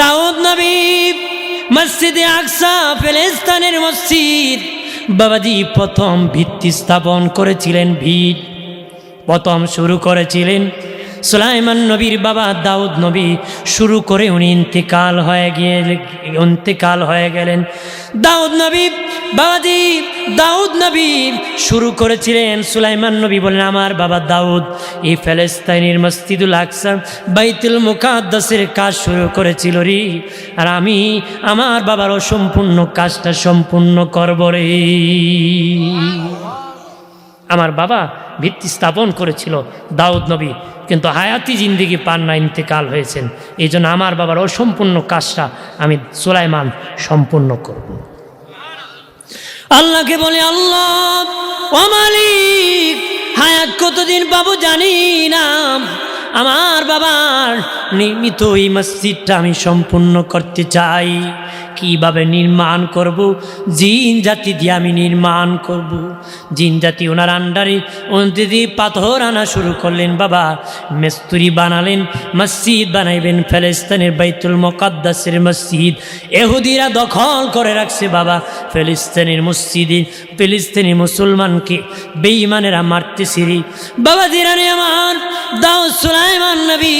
দাউদ নবী মসজিদে আকসা ফেলেস্তানের মসজিদ। বাবাজি প্রথম ভিত্তি স্থাপন করেছিলেন ভিড়। প্রথম শুরু করেছিলেন সুলাইমান নবীর বাবা দাউদ নবী শুরু করে উনি ইন্তেকাল হয়ে গিয়ে ইন্তেকাল হয়ে গেলেন। দাউদ নবী, বাবাজি, দাউদ নবী শুরু করেছিলেন। সুলাইমান নবী বলেন আমার বাবা দাউদ, এই ফেলেস্তাইনের মসজিদুল আকসা, বাইতুল মুকাদ্দাসের কাজ শুরু করেছিল রে। আর আমি আমার বাবার অসম্পূর্ণ কাজটা সম্পূর্ণ করব রে। আমার বাবা ভিত্তি স্থাপন করেছিল দাউদ নবী। কিন্তু হায়াতি জিন্দিগি পান না, ইন্তেকাল হয়েছেন। এই জন্য আমার বাবার অসম্পূর্ণ কাজটা আমি সুলাইমান সম্পূর্ণ করব। আল্লাহকে বলে, আল্লাহ মালিক, হায়াত কতদিন পাবো জানি না। আমার বাবার নির্মিত এই মসজিদটা আমি সম্পূর্ণ করতে চাই। কীভাবে নির্মাণ করব? জিন জাতি দিয়ে আমি নির্মাণ করব। জিন জাতি ওনার আন্ডারে দিয়ে পাথর আনা শুরু করলেন বাবা। মেস্তুরি বানালেন, মসজিদ বানাইবেন, ফেলিস্তানের বাইতুল মকাদ্দাসের মসজিদ। এহুদিরা দখল করে রাখছে বাবা। ফেলিস্তানের মসজিদে ফিলিস্তিনি মুসলমানকে বেঈমানেরা মারতেছি রে। বাবা দিরানি আমার দাও সুলাইমান নবী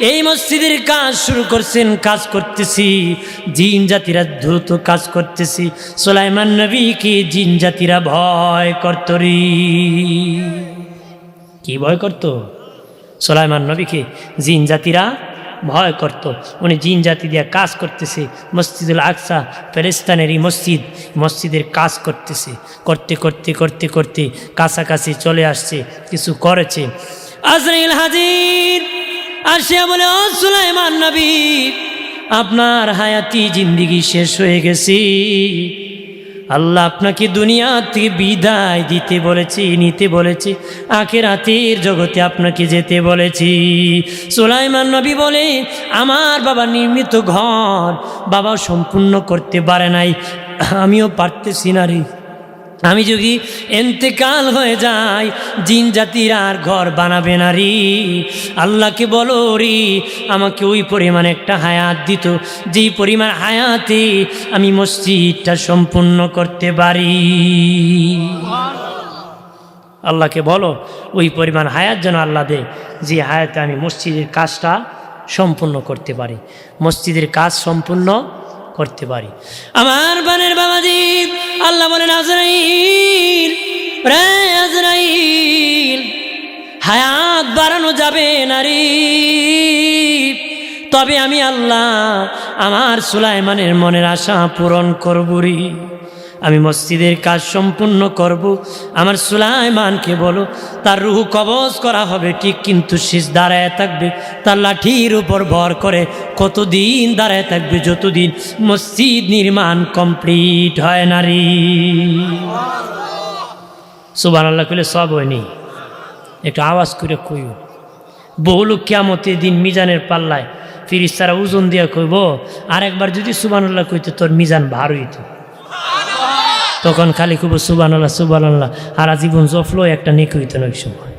এই মসজিদের কাজ শুরু করছেন, কাজ করতেছি। জিন জাতিরা দ্রুত কাজ করতেছি। সুলাইমান নবীকে জিন জাতিরা ভয় করত রে। কি ভয় করত? সুলাইমান নবীকে জিন জাতিরা ভয় করত। উনি জিন জাতি দিয়ে কাজ করতেছে। মসজিদুল আকসা ফেরেস্তানের এই মসজিদ। মসজিদের কাজ করতেছে। করতে করতে করতে করতে কাছাকাছি চলে আসছে। কিছু করেছে। আজরাইল হাজির আসিয়া বলে, ও সুলাইমান নবী, আপনার হায়াতি জিন্দিগি শেষ হয়ে গেছি। আল্লাহ আপনাকে দুনিয়া থেকে বিদায় দিতে বলেছি, নিতে বলেছি আখের হাতের জগতে আপনাকে যেতে বলেছি। সুলাইমান নবী বলে, আমার বাবা নির্মিত ঘর বাবা সম্পূর্ণ করতে পারে নাই, আমিও পারতেছি না রে। আমি যদি এন্তেকাল হয়ে যাই, জিন জাতির আর ঘর বানাবে না রে। আল্লাহকে বলো রে, আমাকে ওই পরিমাণ একটা হায়াত দিত, যেই পরিমাণ হায়াতে আমি মসজিদটা সম্পূর্ণ করতে পারি। আল্লাহকে বলো, ওই পরিমাণ হায়াত যেন আল্লাহ দে যে হায়াতে আমি মসজিদের কাজটা সম্পূর্ণ করতে পারি। মসজিদের কাজ সম্পূর্ণ করতে পারি। আমার বানের বাবাজি আল্লাহ বলেন, আজরাইল, রে আজরাইল, হায়াত বাড়ানো যাবে নারী তবে আমি আল্লাহ আমার সুলাইমানের মনের আশা পূরণ করবরি আমি মসজিদের কাজ সম্পূর্ণ করব। আমার সুলাইমানকে বলো, তার রুহ কবজ করা হবে ঠিক, কিন্তু শেষ দাঁড়ায় থাকবে, তার লাঠির উপর ভর করে কতদিন দাঁড়ায় থাকবে, যতদিন মসজিদ নির্মাণ কমপ্লিট হয় নারী সুবান আল্লাহ কইলে সব হয়নি একটু আওয়াজ করে কইও। বহু লোক কেমতের দিন মিজানের পাল্লায় ফিরিস তারা ওজন দিয়া কইব, আরেকবার যদি সুবানুল্লাহ কইতো তোর মিজান ভার হইতো। তখন খালি খুব সুবানাল্লাহ সুবান আল্লাহ আর আজীবন জফলো একটা নেক হইতেন ওই সময়।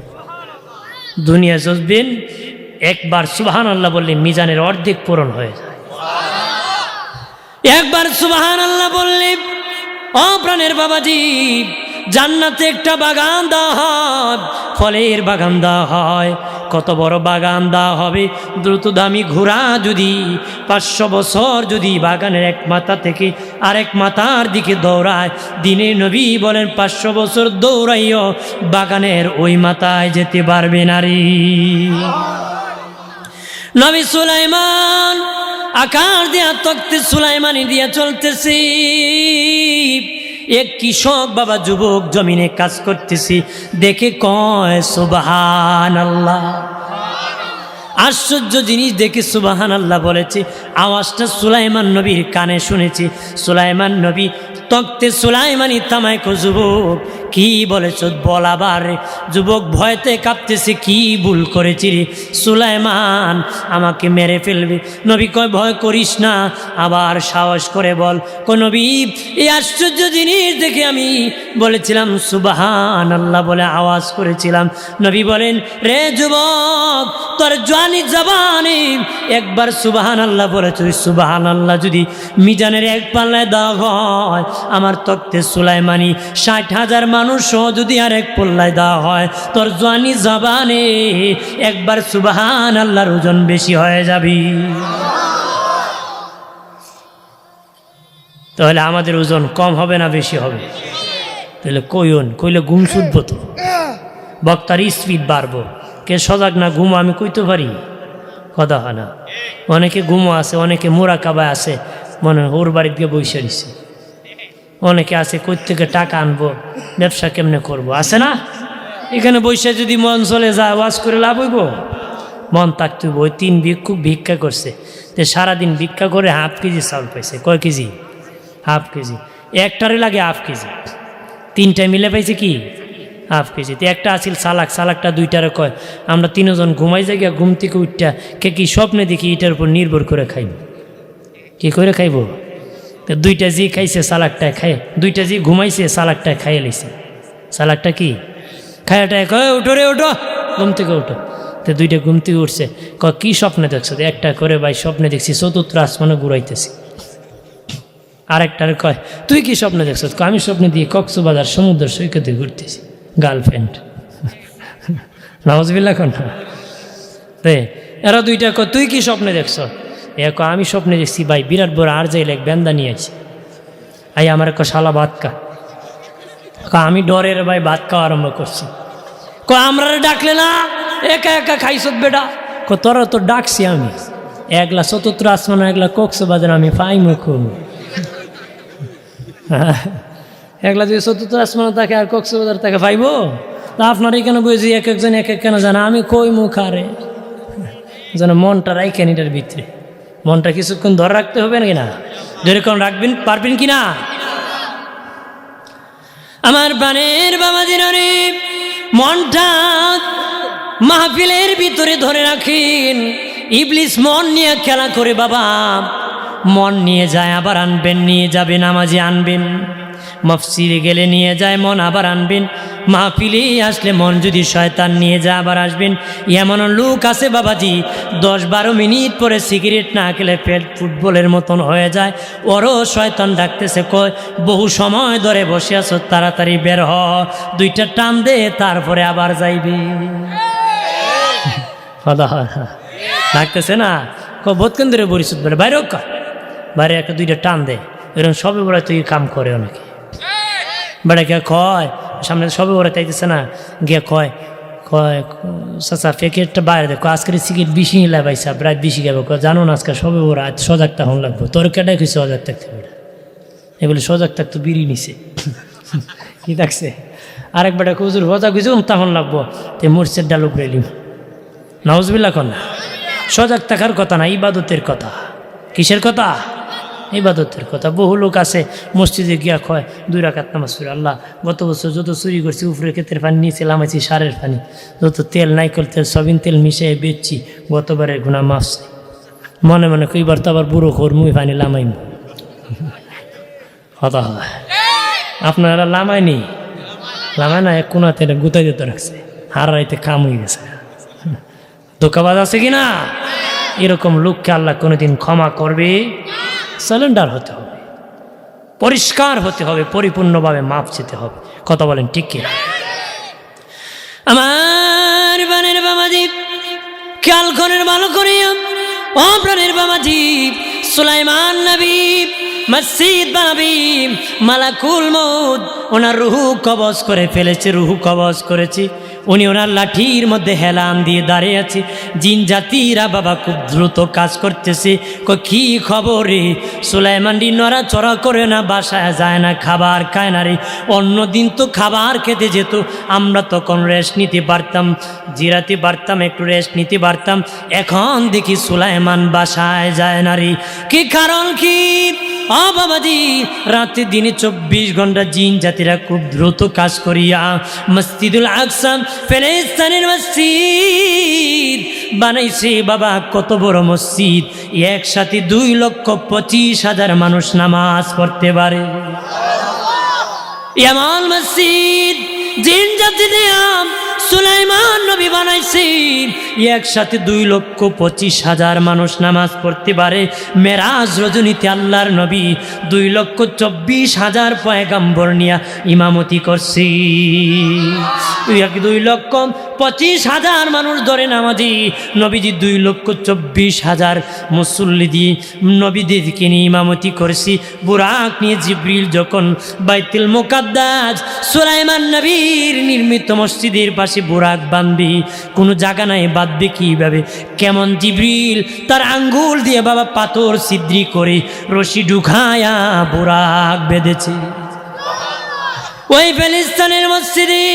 দুনিয়া জসবেন একবার সুবাহান আল্লাহ বললে মিজানের অর্ধেক পূরণ হয়ে যায়। একবার সুবাহান আল্লাহ বললে অপ্রাণের বাবাজি জান্নাতে একটা বাগান দেওয়া হয়। ফলের বাগান দেওয়া হয়। কত বড় বাগান দেওয়া হবে। দ্রুত দামি ঘোড়া যদি পাঁচশো বছর যদি বাগানের এক মাথা থেকে আরেক মাথার দিকে দৌড়ায় দিনে নবী বলেন, পাঁচশো বছর দৌড়াইও, বাগানের ওই মাথায় যেতে পারবে নারী নবী সুলাইমান আকার দিয়া তক্তে সুলাইমানি দিয়া চলতেছি। এক কৃষক বাবা যুবক জমিনে কাজ করতেছি। দেখে কয় সুবাহান আল্লাহ আশ্চর্য জিনিস দেখে সুবাহান আল্লাহ বলেছে। আওয়াজটা সুলাইমান নবীর কানে শুনেছি। সুলাইমান নবী তক্তে সুলাইমানি তামায় যুবক, কি বলেছ বল আবার। যুবক ভয়তে কাঁপতেছে, কি ভুল করেছি রে? সুলাইমান, আমাকে মেরে ফেলবে। নবী কয়, ভয় করিস না, আবার সাহস করে বল। নবী, এই আশ্চর্য জিনিস দেখে আমি বলেছিলাম সুবাহান আল্লাহ বলে আওয়াজ করেছিলাম। নবী বলেন, রে যুবক, তোর জোয়ানি জবানে একবার সুবাহান আল্লাহ বলেছ। সুবাহান আল্লাহ যদি মিজানের এক পাল্লায় দেওয়া হয় আমার তক্তে সুলাইমানি, ষাট হাজার মানুষও যদি আর এক পাল্লায় দেওয়া হয়, তোর জোয়ানি জবানে একবার সুবাহান আল্লাহর ওজন বেশি হয়ে যাবি। তাহলে আমাদের ওজন কম হবে না বেশি হবে? তাহলে কইন কইলে ঘুম শুধবো তো। বক্তার স্পিড বাড়বো। কে সজাগ না ঘুম, আমি কইতে পারি? কথা হয় না। অনেকে ঘুমো আছে, অনেকে মোরা কাবায় আছে। মনে হয় ওর বাড়িতে গিয়ে বসে দিছে। অনেকে আছে, কই থেকে টাকা আনব? ব্যবসা কেমনে করব? আছে না? এখানে বসে যদি মন চলে যায় ওয়াজ করে লাভ হইব? মন থাকতে হইব। ওই তিন ভিক্ষুক ভিক্ষা করছে। যে সারাদিন ভিক্ষা করে হাফ কেজি চাউল পাইছে। কয় কেজি? Half KG. একটারে লাগে হাফ কেজি। তিনটা মিলে পাইছে কি? Half KG. তো একটা আছিল সালাক সালাকটা দুইটারে কয়, আমরা তিনজন ঘুমাই যাই গিয়া ঘুম থেকে উঠটা, কে কি স্বপ্নে দেখি, এটার উপর নির্ভর করে খাইব কি করে খাইব? দুইটা জি খাইছে সালাকটা খায় দুইটা জি ঘুমাইছে সালাকটা খাইয়ে লাইছে সালাকটা কি? খায়াটা কয় উঠো রে, উঠো। ঘুম থেকে উঠো। তো দুইটা ঘুম থেকে উঠছে। ক, কি স্বপ্নে দেখছ? একটা করে ভাই স্বপ্নে দেখছি, চতুর্থ আসমানে ঘুরাইতেছি। আরেকটার কয়, তুই কি স্বপ্নে দেখছ? আমি স্বপ্নে দিয়ে কক্সবাজার সমুদ্র সৈকতে ঘুরতেছি, গার্লফ্রেন্ড। নওয়াজবিল্লা রে এরা দুইটা কয়, তুই কি স্বপ্নে দেখছ? এ কয়, আমি স্বপ্নে দেখছি ভাই বিরাট বড় আর যাইলে এক বেন্দা নিয়ে আছি। আই আমার এক শালা ভাত কয়, আমি ডরের ভাই ভাত খাওয়া আরম্ভ করছি। ক আমরা ডাকলে না একা একা খাইছ বেটা। ক তোরা তো ডাকছি আমি। একলা চতুর্থ আসমান একলা কক্সবাজার আমি পাইমু খুব একলা যদি চতুর্থ আসমান তাকে আর কক্সবাজার তাকে পাইব তা আপনার এখানে বুঝি এক একজন এক এক কেন জানা? আমি কই মুখ আরে যেন মনটা রাইখেন এটার ভিতরে। মনটা কিছুক্ষণ ধরে রাখতে হবে নাকি না? যেরকম রাখবেন? পারবেন কি না? আমার প্রাণের বাবা দিন মনটা মাহফিলের ভিতরে ধরে রাখেন। ইবলিস মন নিয়ে খেলা করে বাবা, মন নিয়ে যায় আবার আনবেন, নিয়ে যাবেন আমাজে আনবেন। মফসিরে গেলে নিয়ে যায়, মন আবার আনবেন। মাহফিলে আসলে মন যদি শয়তান নিয়ে যা আবার আসবেন। এমন লোক আছে বাবাজি দশ বারো মিনিট পরে সিগারেট না খেলে পেট ফুটবলের মতন হয়ে যায়। ওরও শয়তান ডাকতেছে, কয়, বহু সময় ধরে বসে আছো, তাড়াতাড়ি বের হ। দুইটা টান দে, তারপরে আবার যাইবি। ডাকতেছে না। ক বোধকেন ধরে পরিশোধ করে বাইরে হোক বাইরে একটা দুইটা টান দে। এরকম সবে বড় তুই কাম করে অনেকে। বেড়া গিয়া কয়, সামনে সবে ওরা চাইতেছে না, গিয়া কয় কয়, চাচা, প্যাকেটটা বাইরে দেখো আজকের সিগারেট বেশি নিলে ভাই সাহেব রাত বেশি খাব জানো না, আজকে সবে ওরা সজাগ তখন লাগবো। তোর কেটাই খুঁজছে সজাগ থাকতে বেটা এগুলো সজাগ থাকতো বিড়ি নিছে। কি থাকছে? আরেক বেটা কুজুর সজাগ হয়েছে তখন লাগবো। তে মুর্শের ডাল উপরে এলিম নাউজবিল্লা কন। সজাগ থাকার কথা না, ইবাদতের কথা। কিসের কথা? ইবাদতের কথা। বহু লোক আছে, মসজিদে গিয়া খয় দুই রাকাত নামাজ পড়ে, আল্লাহ, গত বছর যত চুরি করছি, উপরে ক্ষেতের পানি, নিচে লামাইছি, সারের পানি, যত তেল নাইকল তেল সবিন তেল মিশিয়ে বেচছি, গতবারের গুণা চাই। মনে মনে কইবার তো আবার বুড়ো খোর মুই পানি লামাইম। কথা হয়। আপনারা লামায়নি? লামায় না এক কোনাতে গুতাই দিতে রাখছে। হারাইতে কাম হয়ে গেছে। ধোকাবাজ আছে কি না এরকম লোককে আল্লাহ কোনোদিন ক্ষমা করবে? স্যালেন্ডার হতে হবে। পরিষ্কার হতে হবে, পরিপূর্ণভাবে মাপ চেতে হবে। কথা বলেন ঠিক কি আমার বানের বাবাজি খেয়াল করেন ভালো করিয়া ও প্রাণের বাবাজি সুলাইমান নবী, মসজিদ বানাবি, মালাকুল মৌদ ওনার রুহু কবজ করে ফেলেছে, রুহু কবজ করেছে। উনি ওনার লাঠির মধ্যে হেলান দিয়ে দাঁড়িয়ে আছে। জিন জাতিরা বাবা খুব দ্রুত কাজ করতেছে। কি খবর রে? সুলাইমানডি নড়া চড়া করে না, বাসায় যায় না, খাবার খায় না রে। অন্য দিন তো খাবার খেতে যেত, আমরা তখন রেস্ট নিতে পারতাম। জিরাতে পারতাম, একটু রেস্ট নিতে পারতাম। এখন দেখি সুলাইমান বাসায় যায় না রে। কি কারণ কি? বাবাজি, রাতে দিনে চব্বিশ ঘণ্টা জিন জাতিরা খুব দ্রুত কাজ করিয়া মসজিদুল আকসাম ফেরেস্তানের মসজিদ বানাইছে। বাবা, কত বড় মসজিদ। একসাথে দুই লক্ষ পঁচিশ হাজার মানুষ নামাজ পড়তে পারে। এমন মসজিদ, জিন জাতি সুলাইমান নবী বানাইছি একসাথে দুই লক্ষ পঁচিশ হাজার মানুষ নামাজ পড়তে পারে। মেরাজ রজনীতে আল্লাহর নবী দুই লক্ষ চব্বিশ হাজার পয়গাম্বর নিয়া ইমামতি করছি। দুই লক্ষ পঁচিশ হাজার মানুষ ধরে নামাজি। নবীজি দুই লক্ষ চব্বিশ হাজার মুসল্লি দিয়ে নবীদেরকে নিয়ে ইমামতি করেছি। বুরাক নিয়ে জিব্রিল যখন বাইতুল মোকাদ্দাস সুলাইমান নবীর নির্মিত মসজিদের পাশে বুরাক বাঁধবি কোনো জায়গা নাই বাঁধবে কীভাবে? কেমন জিব্রিল, তার আঙ্গুল দিয়ে বাবা পাথর সিদ্রি করে রশি ঢুকায়া বুরাক বেঁধেছে। ওই ফেলিস্তানের মসজিদে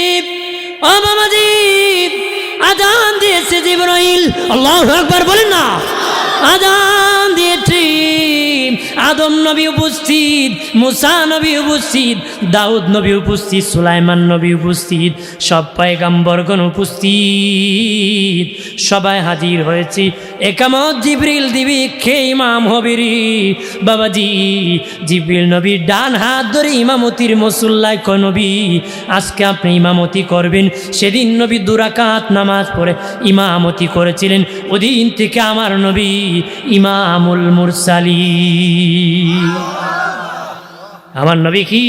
ও আজান দিয়েছে জিব্রাইল। আল্লাহ একবার বলেন না? আজান দিয়েছে। আদম নবী উপস্থিত, মুসা নবী উপস্থিত, দাউদ নবী উপস্থিত, সুলাইমান নবী উপস্থিত, সব পায়গাম্বরগণ উপস্থিত। সবাই হাজির হয়েছি। একামত জিবরিল দিবি, খে ইমাম হবিরি। বাবাজি, জিবরিল নবীর ডান হাত ধরে ইমামতির মসুল্লায় ক নবী, আজকে আপনি ইমামতি করবেন। সেদিন নবী দুরাকাত নামাজ পড়ে ইমামতি করেছিলেন। ওদিন থেকে আমার নবী ইমামুল মুরসালি আমার নবী কি?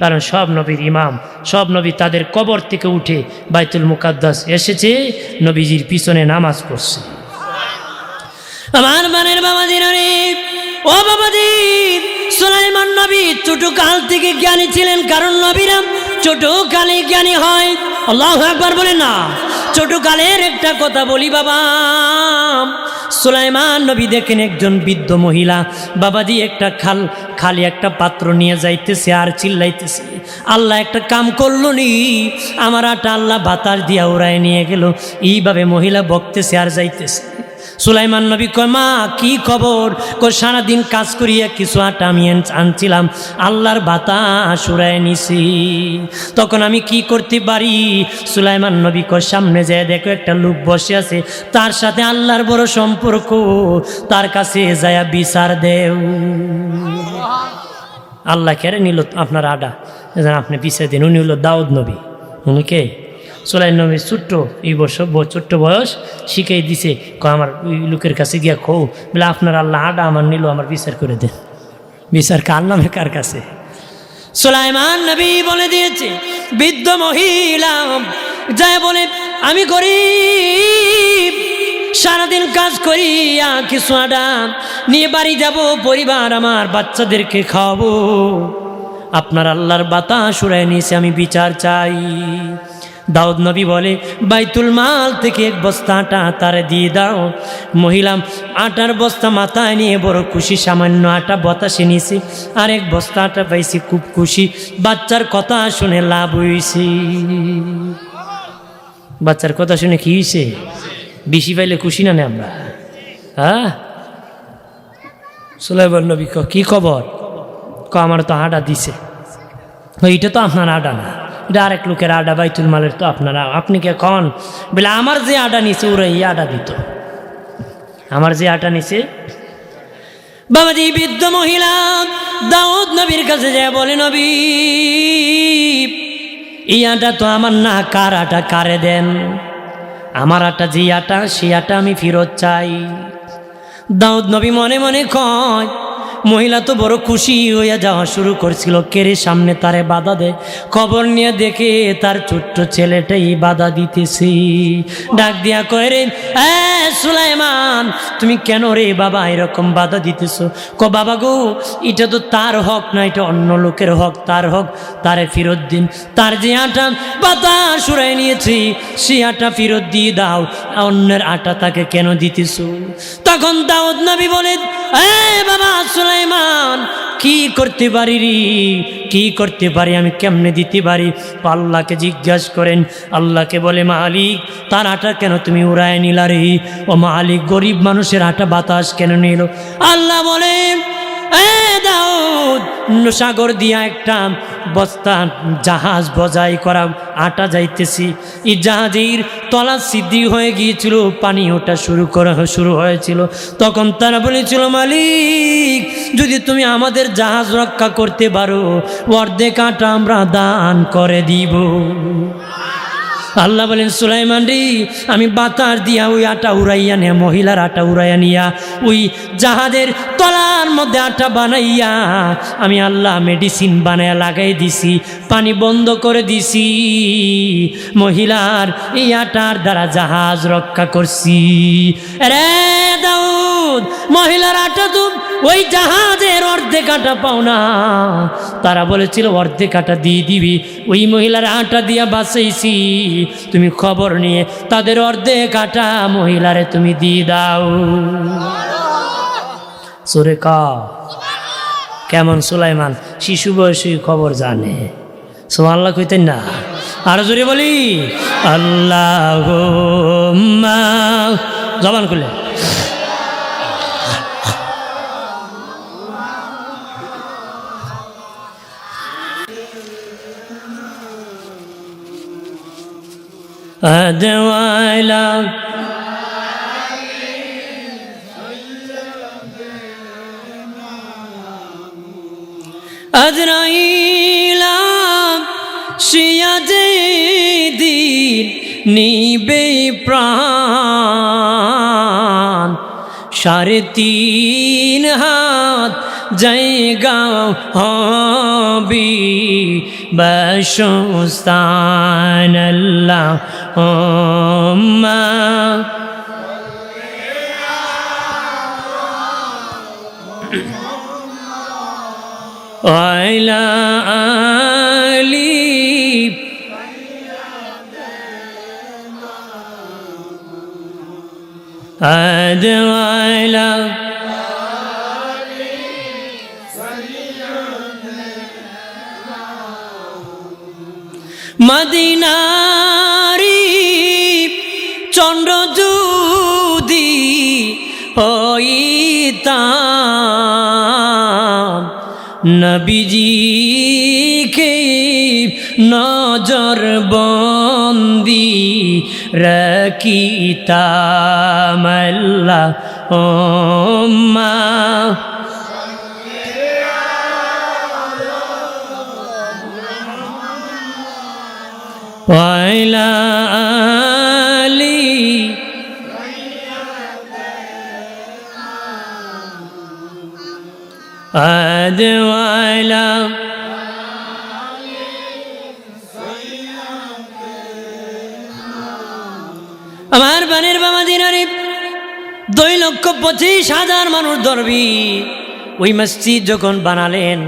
কারণ সব নবীর ইমাম, সব নবী তাদের কবর থেকে উঠে বাইতুল মুকাদ্দাস এসেছে, নবীজির পিছনে নামাজ পড়ছে। আমার মানের বাবা রে ও বাবাজি, সুলাইমান নবী, ছোট কাল থেকে জ্ঞানী ছিলেন, কারণ নবীরাম ছোট কালে জ্ঞানী হয়। আল্লাহ একবার বলেন না, ছোট কালের একটা কথা বলি বাবা। সুলাইমান নবী দেখেন একজন বৃদ্ধ মহিলা, বাবাজি একটা খাল, খালি একটা পাত্র নিয়ে যাইতেছে আর চিল্লাইতেছে। আল্লাহ একটা কাম করল নি, আমার আটা আল্লাহ বাতাস দিয়া উড়ায় নিয়ে গেল। এইভাবে মহিলা বকতেছে আর যাইতেছে। সুলাইমান নবী কয়, মা, কি খবর? কই সারাদিন কাজ করিয়া কিছু আটা আমি আনছিলাম। আল্লাহর বাতাস উড়ায় নিছি। তখন আমি কি করতে পারি? সুলাইমান নবী কয়, সামনে যায় দেখো একটা লোক বসে আছে। তার সাথে আল্লাহর বড় সম্পর্ক। তার কাছে যায় বিচার দেও। আল্লাহ কেড়ে নিল আপনার আডা আপনি পিছিয়ে দিন। উনি হলো দাউদ নবী। উনি কে? সোলাই নবী ছোট্ট এই বছর ব- ছোট্ট বয়স শিখাই দিছে ক আমার লোকের কাছে গিয়া খো বলে, আপনার আল্লাহ আডা আমার নিল, আমার বিচার করে দেন। বিচার কার নামে, কার কাছে? সুলাইমান নবী বলে দিয়েছে, বৃদ্ধ মহিলা, যায় বলে, আমি গরিব, সারাদিন কাজ করিয়া কিছু আডা নিয়ে বাড়ি যাব, পরিবার আমার বাচ্চাদেরকে খাওয়াবো। আপনার আল্লাহর বাতাস উড়ায় নিয়েছে, আমি বিচার চাই। দাউদ নবী বলে, বাইতুল মাল থেকে এক বস্তা আটা তারে দিয়ে দাও। মহিলা আটার বস্তা মাথায় নিয়ে বড় খুশি, সামান্য আটা বতাসে নিয়েছে আর এক বস্তা আটা পাইছি খুব খুশি। বাচ্চার কথা শুনে লাভ হয়েছে বাচ্চার কথা শুনে কি হয়েছে বেশি পাইলে খুশি না আমরা? হ্যাঁ? সুলাইবর নবী ক খবর? ক, আমার তো আডা দিছে। এটা তো আপনার আডা না। আরেক লোকের আডা বাইতুল মালের তো আপনারা, আপনি কে কন? বলে, আমার যে আডা নিছে, ওরা এই আডা দিত। আমার যে আটা নিছে, বাবাজি বৃদ্ধ মহিলা, দাউদ নবীর কাছে যায় বলে, নবী, এই আটা তো আমার না, কার আটা কারে দেন? আমার আটা যে আটা সেই আটা আমি ফেরত চাই। দাউদ নবী মনে মনে কয় মহিলা তো বড় খুশি হইয়া যাওয়া শুরু করছিল। কেড়ে সামনে তারে বাধা দেয় খবর নিয়ে দেখে তার ছোট্ট ছেলেটাই বাধা দিতেছি। ডাক দিয়া কয় রে সুলাইমান, তুমি কেন রে বাবা এরকম বাধা দিতেছ? ক বাবা গো, এটা তো তার হক না, এটা অন্য লোকের হক, তার হক, তারে ফেরত দিন। তার যে আটা বাতা সুরাই নিয়েছি, সে আটা ফেরত দিয়ে দাও, অন্যের আটা তাকে কেন দিতেছ? তখন দাউদ নবী বলেন এ বাবা সুলাইমান, কি করতে পারি রে? কি করতে পারি? আমি কেমনে দিতে পারি? আল্লাহকে জিজ্ঞাসা করেন, আল্লাহকে বলে, মালিক, তার আটা কেন তুমি উড়ায় নিলা রে? ও মালিক, গরিব মানুষের আটা বাতাস কেন নিল? আল্লাহ বলে সাগর দিয়া একটা বস্তা জাহাজ বজাই করা আটা যাইতেছি। এই জাহাজের তলা সিদ্ধি হয়ে গিয়েছিল, পানি ওটা শুরু করা শুরু হয়েছিল। তখন তারা বলেছিল, মালিক, যদি তুমি আমাদের জাহাজ রক্ষা করতে পারো, অর্ধেক আটা আমরা দান করে দিব। আল্লাহ বলেন, সুলাইমান রে, আমি বাতাস দিয়া ওই আটা উড়াইয়া নিয়া মহিলার আটা উড়াইয়া নিয়া, ওই জাহাজের তলার মধ্যে আটা বানাইয়া, আমি আল্লাহ মেডিসিন বানাইয়া লাগাই দিছি, পানি বন্ধ করে দিছি, মহিলার এই আটার দ্বারা জাহাজ রক্ষা করছি। রে দাউদ মহিলার আটা তো ওই জাহাজের অর্ধেক আটা পাও না। তারা বলেছিল অর্ধেক আটা দিয়ে দিবি। ওই মহিলার আটা দিয়া বাঁচাইছি। তুমি খবর নিয়ে তাদের অর্ধেক আটা মহিলারে তুমি দিয়ে দাও। সুরে ক, কেমন সুলাইমান? শিশু বয়সী খবর জানে। সোমাল্লা কইতেন না। আরও জোরে বলি আল্লাহ জবান খুলে। হদওয়ালা আজরাইলা শিয়াজে দিন নিবে প্রাণ। সাড়ে তিন হাত জায়গা হবি। বসস্তান আল্লাহ اللهم وعلى آل أدوى নবীজিকে নজর বন্দি রকিতাম আল্লাহ ও মা وعلى أد وعلى আমার বানের বাবা দিনারে দুই লক্ষ পঁচিশ হাজার মানুষ ধরবি ওই মসজিদ যখন বানালেন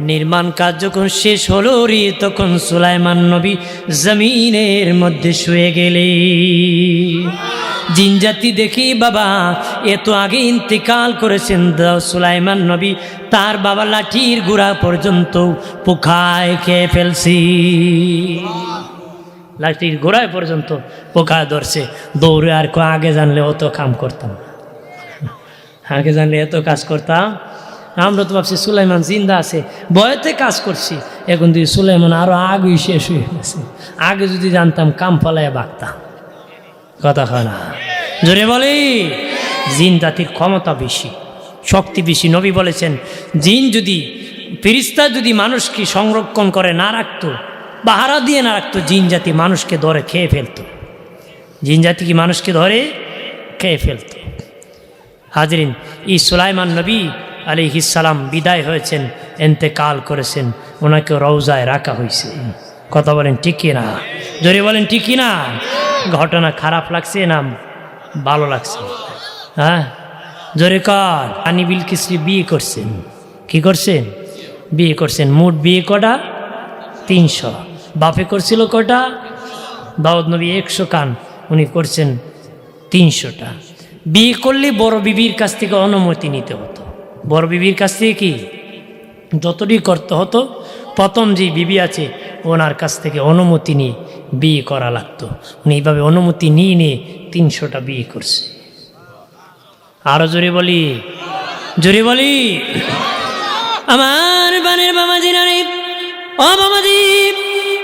নির্মাণ কাজ যখন শেষ হলো, রে, তখন সুলাইমান নবী জমিনের মধ্যে শুয়ে গেলে। জিনজাতি দেখি, বাবা এত আগে ইন্তেকাল করেছেন সুলাইমান নবী, তার বাবা লাঠির গুড়া পর্যন্ত পোখায় খেয়ে ফেলছি। লাঠির গোড়ায় পর্যন্ত পোকা ধরছে। দৌড়ে আর কো আগে জানলে অত কাম করতাম আগে জানলে এত কাজ করতাম আমরা তো ভাবছি সুলাইমান জিন্দা আছে বয়তে কাজ করছি। এখন যদি সুলাইমান আরও আগেই শেষ হয়ে গেছে, আগে যদি জানতাম কাম ফলায় বাগতাম। কথা হয় না। জোরে বলি জিন জাতির ক্ষমতা বেশি, শক্তি বেশি। নবী বলেছেন, জিন যদি, ফিরিস্তা যদি মানুষকে সংরক্ষণ করে না রাখতো বাহারা দিয়ে না রাখতো, জিন জাতি মানুষকে ধরে খেয়ে ফেলতো। জিন জাতি কি মানুষকে ধরে খেয়ে ফেলতো? হাজরিন ই সুলাইমান নবী আলিহিসালাম বিদায় হয়েছেন, এন্তেকাল করেছেন। ওনাকে রৌজায় রাখা হয়েছে। কথা বলেন ঠিকই না জোরে বলেন ঠিকই না ঘটনা খারাপ লাগছে না ভালো লাগছে? হ্যাঁ? জোরে কর। আনি বিলকিসরি বিয়ে করছেন। কি করছেন? বিয়ে করছেন। মোট বিয়ে কটা? তিনশো। বাপে করছিল কটা? দাউদ নবী একশো কান, উনি করছেন তিনশোটা। বিয়ে করলে বড় বিবির কাছ থেকে অনুমতি নিতে হতো। বড় বিবির কাছ থেকে কি? যতটি করতে হতো, প্রথম যে বিবি আছে, ওনার কাছ থেকে অনুমতি নিয়ে বিয়ে করা লাগতো। উনি এইভাবে অনুমতি নিয়ে নিয়ে তিনশোটা বিয়ে করছে। আরও জোরে বলি জোরে বলি। আমার বানের বাবাজি নারী, ও বাবাজি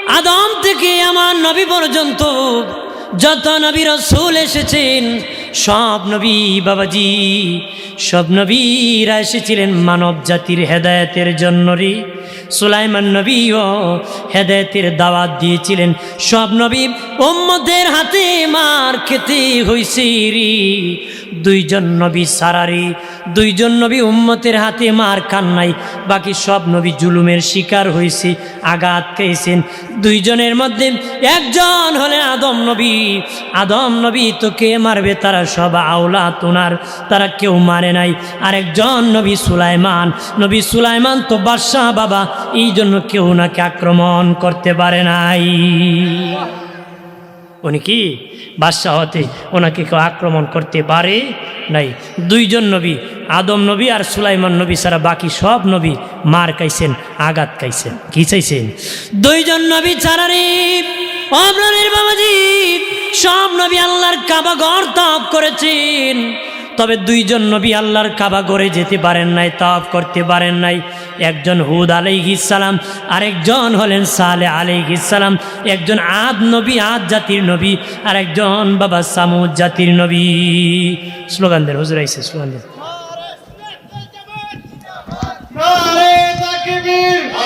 আদম থেকে আমার নবী পর্যন্ত যত নবী রসুল এসেছেন সব নবী বাবাজি, সব নবীরা এসেছিলেন মানব জাতির হেদায়তের জন্য রে। সুলাইমান নবীও হেদায়তের দাওয়াত দিয়েছিলেন। সব নবী ওম্মদের হাতে মার খেতে হয়েছে রে। দুইজন নবী সারারি দুইজন নবী উম্মতের হাতে মার খান নাই, বাকি সব নবী জুলুমের শিকার হয়েছে আঘাত খেয়েছেন। দুইজনের মধ্যে একজন হলেন আদম নবী। আদম নবী তো কে মারবে? তারা সব আওলা তোনার তারা কেউ মারে নাই। আরেকজন নবী সুলাইমান নবী সুলাইমান তো বাদশাহ বাবা এই জন্য কেউ নাকি আক্রমণ করতে পারে নাই। উনি কি বাদশাহ হতে ওনাকে কেউ আক্রমণ করতে পারে নাই। দুইজন নবী, আদম নবী আর সুলাইমান নবী ছাড়া বাকি সব নবী মার কাইছেন আঘাত কাইছেন কি চাইছেন? দুইজন নবী ছাড়া রে অমরের বাবাজি, সব নবী আল্লাহর কাবা ঘর তপ করেছেন। তবে দুইজন নবী আল্লাহর কাবা গড়ে যেতে পারেন নাই তপ করতে পারেন নাই। একজন হুদ আলাইহিসালাম আরেকজন হলেন সালে আলাইহিসালাম একজন আদ নবী, আদ জাতির নবী, আরেকজন বাবা সামুদ জাতির নবী। স্লোগান দেন, হুজুর আইসে স্লোগান দেন।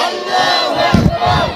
আল্লাহ